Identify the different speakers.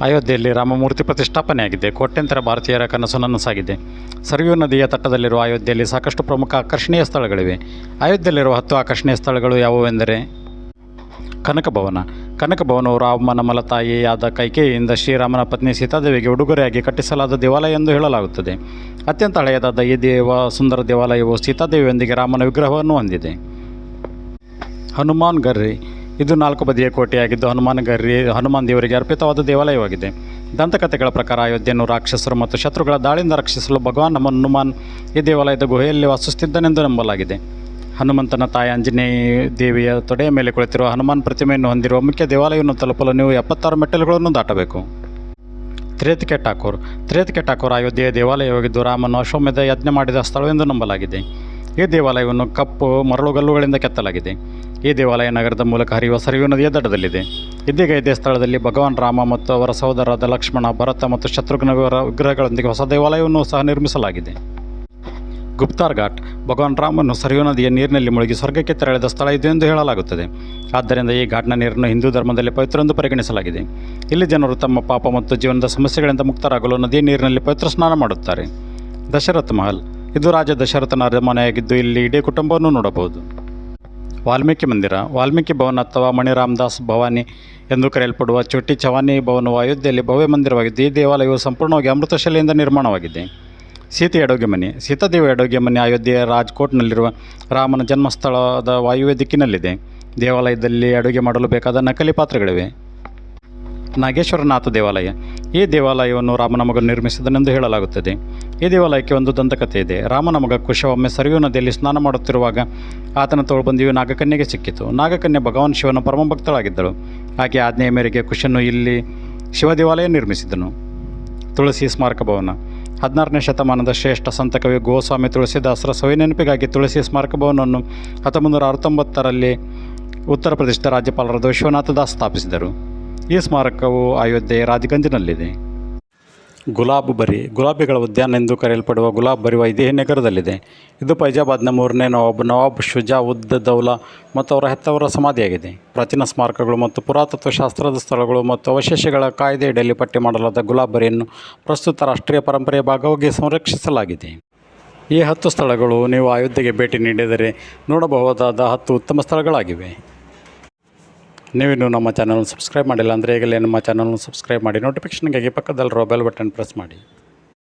Speaker 1: ಅಯೋಧ್ಯೆಯಲ್ಲಿ ರಾಮಮೂರ್ತಿ ಪ್ರತಿಷ್ಠಾಪನೆಯಾಗಿದೆ ಕೋಟ್ಯಂತರ ಭಾರತೀಯರ ಕನಸು ನನಸಾಗಿದೆ. ಸರಿಯೂ ನದಿಯ ತಟ್ಟದಲ್ಲಿರುವ ಅಯೋಧ್ಯೆಯಲ್ಲಿ ಸಾಕಷ್ಟು ಪ್ರಮುಖ ಆಕರ್ಷಣೀಯ ಸ್ಥಳಗಳಿವೆ. ಅಯೋಧ್ಯೆಯಲ್ಲಿರುವ ಹತ್ತು ಆಕರ್ಷಣೀಯ ಸ್ಥಳಗಳು ಯಾವುವೆಂದರೆ ಕನಕಭವನ. ಕನಕಭವನವು ಕನಕ ಭವನವು ರಾಮನ ಮಲತಾಯಿಯಾದ ಕೈಕೇಯಿಯಿಂದ ಶ್ರೀರಾಮನ ಪತ್ನಿ ಸೀತಾದೇವಿಗೆ ಉಡುಗೊರೆಯಾಗಿ ಕಟ್ಟಿಸಲಾದ ದೇವಾಲಯ ಎಂದು ಹೇಳಲಾಗುತ್ತದೆ. ಅತ್ಯಂತ ಹಳೆಯದಾದ ಈ ದೇವ, ಸುಂದರ ದೇವಾಲಯವು ಸೀತಾದೇವಿಯೊಂದಿಗೆ ರಾಮನ ವಿಗ್ರಹವನ್ನು ಹೊಂದಿದೆ. ಹನುಮಾನ್ ಗರ್ರಿ. ಇದು ನಾಲ್ಕು ಬದಿಯ ಕೋಟೆಯಾಗಿದ್ದು ಹನುಮಾನ್ ಗರ್ರಿ ಹನುಮಾನ್ ದೇವರಿಗೆ ಅರ್ಪಿತವಾದ ದೇವಾಲಯವಾಗಿದೆ. ದಂತಕಥೆಗಳ ಪ್ರಕಾರ ಅಯೋಧ್ಯೆಯನ್ನು ರಾಕ್ಷಸರು ಮತ್ತು ಶತ್ರುಗಳ ದಾಳಿಯಿಂದ ರಕ್ಷಿಸಲು ಭಗವಾನ್ ನಮ್ಮ ಹನುಮಾನ್ ಈ ದೇವಾಲಯದ ಗುಹೆಯಲ್ಲಿ ವಾಸಿಸುತ್ತಿದ್ದನೆಂದು ನಂಬಲಾಗಿದೆ. ಹನುಮಂತನ ತಾಯಿ ಆಂಜನೇಯ ದೇವಿಯ ತೊಡೆಯ ಮೇಲೆ ಕುಳಿತಿರುವ ಹನುಮಾನ್ ಪ್ರತಿಮೆಯನ್ನು ಹೊಂದಿರುವ ಮುಖ್ಯ ದೇವಾಲಯವನ್ನು ತಲುಪಲು ನೀವು ಎಪ್ಪತ್ತಾರು ಮೆಟ್ಟಲುಗಳನ್ನು ದಾಟಬೇಕು. ತ್ರೇತಿಕೆ ಠಾಕೂರ್. ತ್ರೇತಿಕೆ ಠಾಕೂರ್ ಅಯೋಧ್ಯೆಯ ದೇವಾಲಯವಾಗಿದ್ದು ರಾಮನು ಅಶ್ವಮೇಧ ಯಜ್ಞ ಮಾಡಿದ ಸ್ಥಳವೆಂದು ನಂಬಲಾಗಿದೆ. ಈ ದೇವಾಲಯವನ್ನು ಕಪ್ಪು ಮರಳುಗಲ್ಲುಗಳಿಂದ ಕೆತ್ತಲಾಗಿದೆ. ಈ ದೇವಾಲಯ ನಗರದ ಮೂಲಕ ಹರಿಯುವ ಸರಿಯು ನದಿಯ ದಡದಲ್ಲಿದೆ. ಇದೀಗ ಇದೇ ಸ್ಥಳದಲ್ಲಿ ಭಗವಾನ್ ರಾಮ ಮತ್ತು ಅವರ ಸಹೋದರರಾದ ಲಕ್ಷ್ಮಣ, ಭರತ ಮತ್ತು ಶತ್ರುಘ್ನವರ ವಿಗ್ರಹಗಳೊಂದಿಗೆ ಹೊಸ ದೇವಾಲಯವನ್ನು ಸಹ ನಿರ್ಮಿಸಲಾಗಿದೆ. ಗುಪ್ತಾರ್ ಘಾಟ್, ಭಗವಾನ್ ರಾಮನ್ನು ಸರಿಯು ನದಿಯ ನೀರಿನಲ್ಲಿ ಮುಳುಗಿ ಸ್ವರ್ಗಕ್ಕೆ ತೆರಳಿದ ಸ್ಥಳ ಇದು ಎಂದು ಹೇಳಲಾಗುತ್ತದೆ. ಆದ್ದರಿಂದ ಈ ಘಾಟ್ನ ನೀರನ್ನು ಹಿಂದೂ ಧರ್ಮದಲ್ಲಿ ಪವಿತ್ರ ಎಂದು ಪರಿಗಣಿಸಲಾಗಿದೆ. ಇಲ್ಲಿ ಜನರು ತಮ್ಮ ಪಾಪ ಮತ್ತು ಜೀವನದ ಸಮಸ್ಯೆಗಳಿಂದ ಮುಕ್ತರಾಗಲು ನದಿಯ ನೀರಿನಲ್ಲಿ ಪವಿತ್ರ ಸ್ನಾನ ಮಾಡುತ್ತಾರೆ. ದಶರಥ್ ಮಹಲ್ ಇದು ರಾಜ ದಶರಥನ ಅರಮನೆಯಾಗಿದ್ದು ಇಲ್ಲಿ ಇಡೀ ಕುಟುಂಬವನ್ನು ನೋಡಬಹುದು. ವಾಲ್ಮೀಕಿ ಮಂದಿರ, ವಾಲ್ಮೀಕಿ ಭವನ ಅಥವಾ ಮಣಿರಾಮದಾಸ್ ಭವಾನಿ ಎಂದು ಕರೆಯಲ್ಪಡುವ ಚೊಟ್ಟಿ ಚವಾನಿ ಭವನವು ಅಯೋಧ್ಯೆಯಲ್ಲಿ ಭವ್ಯ ಮಂದಿರವಾಗಿದ್ದು ಈ ದೇವಾಲಯವು ಸಂಪೂರ್ಣವಾಗಿ ಅಮೃತಶಿಲೆಯಿಂದ ನಿರ್ಮಾಣವಾಗಿದೆ. ಸೀತೆ ಅಡುಗೆ ಮನೆ ಸೀತಾದೇವಿ ಅಡುಗೆ ಮನೆ ಅಯೋಧ್ಯೆಯ ರಾಜ್ಕೋಟ್ನಲ್ಲಿರುವ ರಾಮನ ಜನ್ಮಸ್ಥಳದ ವಾಯುವ್ಯ ದಿಕ್ಕಿನಲ್ಲಿದೆ. ದೇವಾಲಯದಲ್ಲಿ ಅಡುಗೆ ಮಾಡಲು ಬೇಕಾದ ನಕಲಿ ಪಾತ್ರೆಗಳಿವೆ. ನಾಗೇಶ್ವರನಾಥ ದೇವಾಲಯ. ಈ ದೇವಾಲಯವನ್ನು ರಾಮನ ಮಗನು ನಿರ್ಮಿಸಿದನೆಂದು ಹೇಳಲಾಗುತ್ತದೆ. ಈ ದೇವಾಲಯಕ್ಕೆ ಒಂದು ದಂತಕಥೆ ಇದೆ. ರಾಮನ ಮಗ ಕುಶ ಸರಿಯೂ ನದಿಯಲ್ಲಿ ಸ್ನಾನ ಮಾಡುತ್ತಿರುವಾಗ ಆತನ ತೋಳ್ಬಂದಿಯು ನಾಗಕನ್ಯೆಗೆ ಸಿಕ್ಕಿತು. ನಾಗಕನ್ಯೆ ಭಗವಾನ್ ಶಿವನ ಪರಮ ಭಕ್ತಳಾಗಿದ್ದಳು ಆಕೆ ಆಜ್ಞೆಯ ಮೇರೆಗೆ ಕುಶನು ಇಲ್ಲಿ ಶಿವ ದೇವಾಲಯ ನಿರ್ಮಿಸಿದನು. ತುಳಸಿ ಸ್ಮಾರಕ ಭವನ. ಹದಿನಾರನೇ ಶತಮಾನದ ಶ್ರೇಷ್ಠ ಸಂತಕವಿ ಗೋಸ್ವಾಮಿ ತುಳಸಿದಾಸರ ಸವಿ ನೆನಪಿಗಾಗಿ ತುಳಸಿ ಸ್ಮಾರಕ ಭವನವನ್ನು ಹತ್ತೊಂಬತ್ತು ನೂರ ಅರವತ್ತೊಂಬತ್ತರಲ್ಲಿ ಉತ್ತರ ಪ್ರದೇಶದ ರಾಜ್ಯಪಾಲರಾದ ವಿಶ್ವನಾಥ ದಾಸ್ ಸ್ಥಾಪಿಸಿದರು. ಈ ಸ್ಮಾರಕವು ಅಯೋಧ್ಯೆಯ ರಾಜ್ಗಂಜ್ನಲ್ಲಿದೆ. ಗುಲಾಬ್ ಬರಿ, ಗುಲಾಬಿಗಳ ಉದ್ಯಾನ ಎಂದು ಕರೆಯಲ್ಪಡುವ ಗುಲಾಬ್ ಬರಿ ಇದೇ ನಗರದಲ್ಲಿದೆ. ಇದು ಫೈಜಾಬಾದ್ನ ಮೂರನೇ ನವಾಬ್ ನವಾಬ್ ಶುಜಾ ಉದ್ದ ದೌಲಾ ಮತ್ತು ಅವರ ಹೆತ್ತವರ ಸಮಾಧಿಯಾಗಿದೆ. ಪ್ರಾಚೀನ ಸ್ಮಾರಕಗಳು ಮತ್ತು ಪುರಾತತ್ವ ಶಾಸ್ತ್ರದ ಸ್ಥಳಗಳು ಮತ್ತು ಅವಶೇಷಗಳ ಕಾಯ್ದೆಯಡಿಯಲ್ಲಿ ಪಟ್ಟಿ ಮಾಡಲಾದ ಗುಲಾಬ್ ಬರಿಯನ್ನು ಪ್ರಸ್ತುತ ರಾಷ್ಟ್ರೀಯ ಪರಂಪರೆಯ ಭಾಗವಾಗಿ ಸಂರಕ್ಷಿಸಲಾಗಿದೆ. ಈ ಹತ್ತು ಸ್ಥಳಗಳು ನೀವು ಅಯೋಧ್ಯೆಗೆ ಭೇಟಿ ನೀಡಿದರೆ ನೋಡಬಹುದಾದ ಹತ್ತು ಉತ್ತಮ ಸ್ಥಳಗಳಾಗಿವೆ. ನೀವಿನ್ನೂ ನಮ್ಮ ಚಾನಲ್ನ ಸಬ್ಸ್ಕ್ರೈಬ್ ಮಾಡಿಲ್ಲ ಅಂದರೆ ಈಗಲೇ ನಮ್ಮ ಚಾನಲ್ನ ಸಬ್ಸ್ಕ್ರೈಬ್ ಮಾಡಿ. ನೋಟಿಫಿಕೇಷನ್ಗಾಗಿ ಪಕ್ಕದಲ್ಲಿರೋ ಬೆಲ್ ಬಟನ್ ಪ್ರೆಸ್ ಮಾಡಿ.